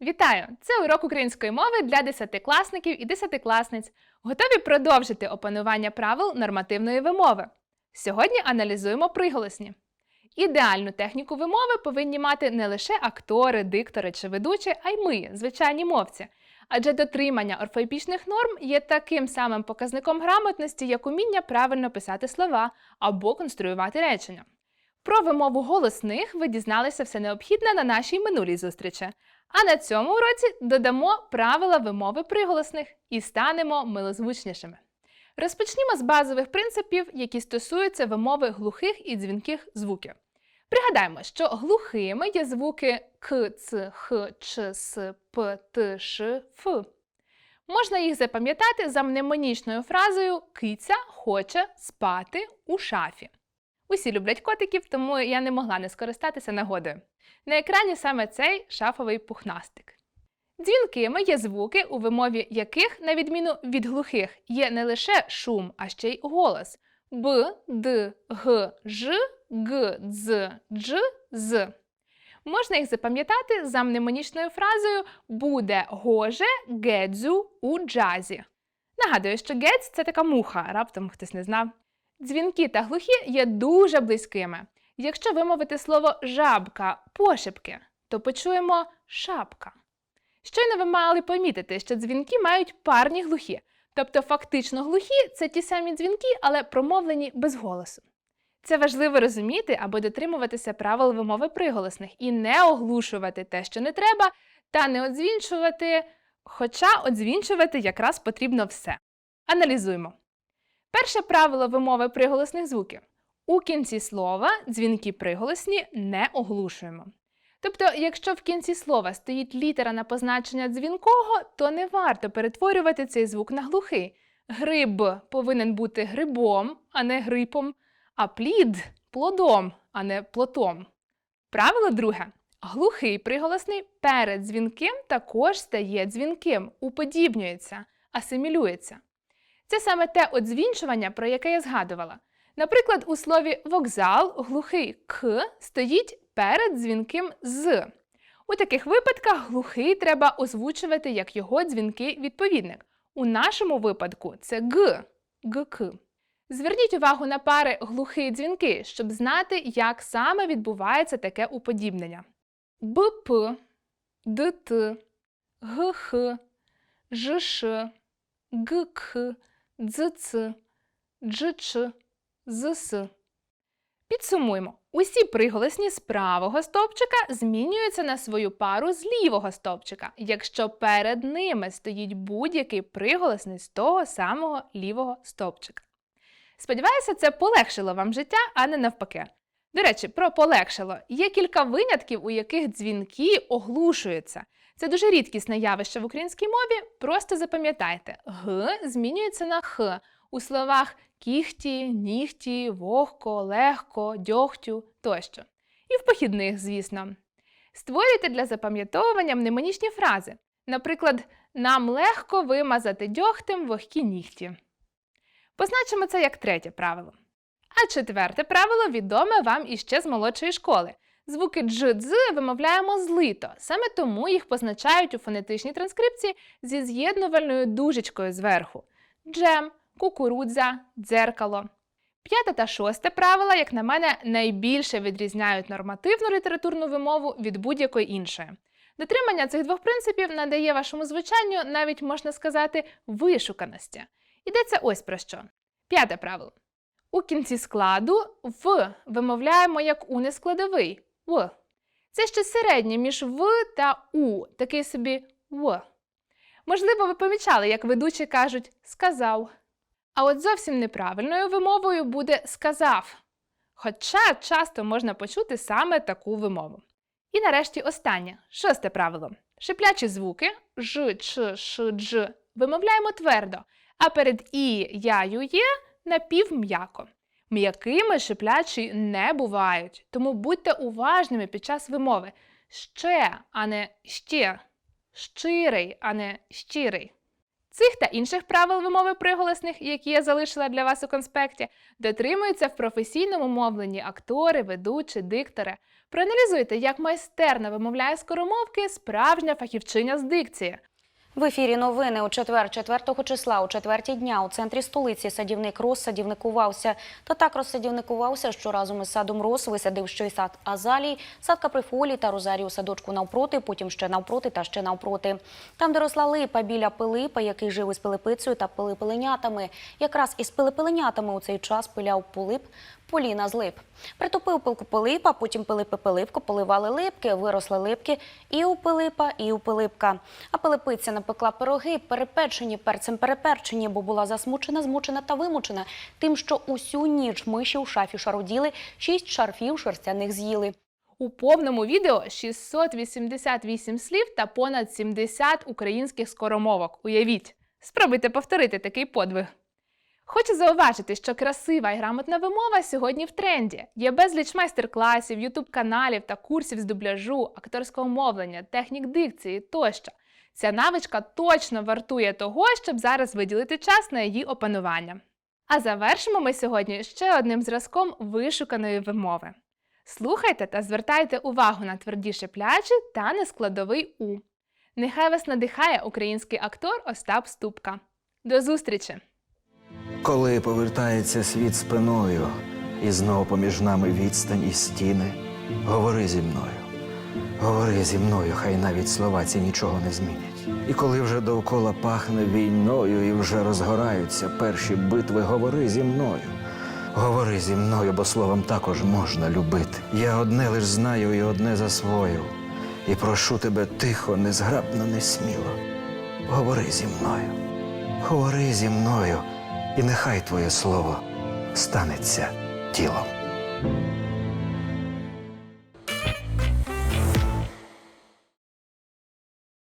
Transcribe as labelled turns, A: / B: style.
A: Вітаю! Це урок української мови для десятикласників і десятикласниць. Готові продовжити опанування правил нормативної вимови. Сьогодні аналізуємо приголосні. Ідеальну техніку вимови повинні мати не лише актори, диктори чи ведучі, а й ми, звичайні мовці. Адже дотримання орфоепічних норм є таким самим показником грамотності, як уміння правильно писати слова або конструювати речення. Про вимову голосних ви дізналися все необхідне на нашій минулій зустрічі. А на цьому уроці додамо правила вимови приголосних і станемо милозвучнішими. Розпочнімо з базових принципів, які стосуються вимови глухих і дзвінких звуків. Пригадаємо, що глухими є звуки к, ц, х, ч, с, п, т, ш, ф. Можна їх запам'ятати за мнемонічною фразою киця хоче спати у шафі. Усі люблять котиків, тому я не могла не скористатися нагодою. На екрані саме цей шафовий пухнастик. Дзвінкими є звуки, у вимові яких, на відміну від глухих, є не лише шум, а ще й голос б, д, г, ж, г, дз, дж, з. Можна їх запам'ятати за мнемонічною фразою буде гоже гедзу у джазі. Нагадую, що гедз це така муха, раптом хтось не знав. Дзвінки та глухі є дуже близькими. Якщо вимовити слово жабка пошепки, то почуємо шапка. Щойно ви мали помітити, що дзвінки мають парні глухі, тобто фактично глухі це ті самі дзвінки, але промовлені без голосу. Це важливо розуміти, аби дотримуватися правил вимови приголосних і не оглушувати те, що не треба, та не одзвінчувати, хоча одзвінчувати якраз потрібно все. Аналізуємо. Перше правило вимови приголосних звуків. У кінці слова дзвінки приголосні не оглушуємо. Тобто, якщо в кінці слова стоїть літера на позначення дзвінкого, то не варто перетворювати цей звук на глухий. Гриб повинен бути грибом, а не грипом, а плід плодом, а не плотом. Правило друге. Глухий приголосний перед дзвінким також стає дзвінким, уподібнюється, асимілюється. Це саме те одзвінчування, про яке я згадувала. Наприклад, у слові вокзал глухий к стоїть перед дзвінким з. У таких випадках глухий треба озвучувати як його дзвінкий відповідник. У нашому випадку це г, гк. Зверніть увагу на пари глухий дзвінки, щоб знати, як саме відбувається таке уподібнення. БП, ДТ, ГХ, ЖШ, ГК, ДЗЦ, ДЖЧ, ЗС. Підсумуємо. Усі приголосні з правого стовпчика змінюються на свою пару з лівого стовпчика, якщо перед ними стоїть будь-який приголосний з того самого лівого стовпчика. Сподіваюся, це полегшило вам життя, а не навпаки. До речі, про полегшило. Є кілька винятків, у яких дзвінки оглушуються. Це дуже рідкісне явище в українській мові. Просто запам'ятайте, г змінюється на х у словах кіхті, нігті, вогко, легко, дьогтю тощо. І в похідних, звісно. Створюйте для запам'ятовування мнемонічні фрази. Наприклад, нам легко вимазати дьогтем вогкі нігті. Позначимо це як третє правило. А четверте правило відоме вам іще з молодшої школи. Звуки дж дз вимовляємо злито, саме тому їх позначають у фонетичній транскрипції зі з'єднувальною дужечкою зверху. Джем, кукурудза, дзеркало. П'яте та шосте правила, як на мене, найбільше відрізняють нормативну літературну вимову від будь-якої іншої. Дотримання цих двох принципів надає вашому звучанню, навіть можна сказати, вишуканості. Йдеться ось про що. П'яте правило. У кінці складу в вимовляємо як у нескладовий в. Це ще середнє між в та у, такий собі в. Можливо, ви помічали, як ведучі кажуть сказав. А от зовсім неправильною вимовою буде сказав. Хоча часто можна почути саме таку вимову. І нарешті останнє, шосте правило. Шиплячі звуки ж, ч, ш, дж вимовляємо твердо, а перед і, я, є напівм'яко. М'якими шиплячі не бувають, тому будьте уважними під час вимови. Ще, а не ще. Щирий, а не щирий. Цих та інших правил вимови приголосних, які я залишила для вас у конспекті, дотримуються в професійному мовленні актори, ведучі, диктори. Проаналізуйте, як майстерно вимовляє скоромовки справжня фахівчиня з дикції.
B: В ефірі новини у четвер, 4 числа, у четвертій дня у центрі столиці садівник розсадівникувався. Та так розсадівникувався, що разом із садом Рос висадив ще й сад Азалій, сад Каприфолі та Розарію садочку навпроти, потім ще навпроти та ще навпроти. Там, де росла липа біля Пилипа, який жив із Пилипицею та пилипеленятами. Якраз із пилипеленятами у цей час пиляв Пилип, Поліна з лип. Притопив пилку Пилипа, потім Пилипи Пилипко поливали липки, виросли липки і у Пилипа, і у Пилипка. А Пилипиця напекла пироги, перепечені, перцем переперчені, бо була засмучена, змучена та вимучена тим, що усю ніч миші у шафі шаруділи, шість шарфів шерстяних з'їли.
A: У повному відео 688 слів та понад 70 українських скоромовок. Уявіть, спробуйте повторити такий подвиг. Хочу зауважити, що красива і грамотна вимова сьогодні в тренді. Є безліч майстер-класів, ютуб-каналів та курсів з дубляжу, акторського мовлення, технік дикції тощо. Ця навичка точно вартує того, щоб зараз виділити час на її опанування. А завершимо ми сьогодні ще одним зразком вишуканої вимови. Слухайте та звертайте увагу на тверді шиплячі та нескладовий У. Нехай вас надихає український актор Остап Ступка. До зустрічі!
C: Коли повертається світ спиною, і знов поміж нами відстань і стіни, говори зі мною, говори зі мною, хай навіть слова ці нічого не змінять. І коли вже довкола пахне війною і вже розгораються перші битви, говори зі мною. Говори зі мною, бо словом також можна любити. Я одне лиш знаю і одне засвоїв. І прошу тебе тихо, незграбно, несміло. Говори зі мною, говори зі мною, і нехай твоє слово станеться тілом.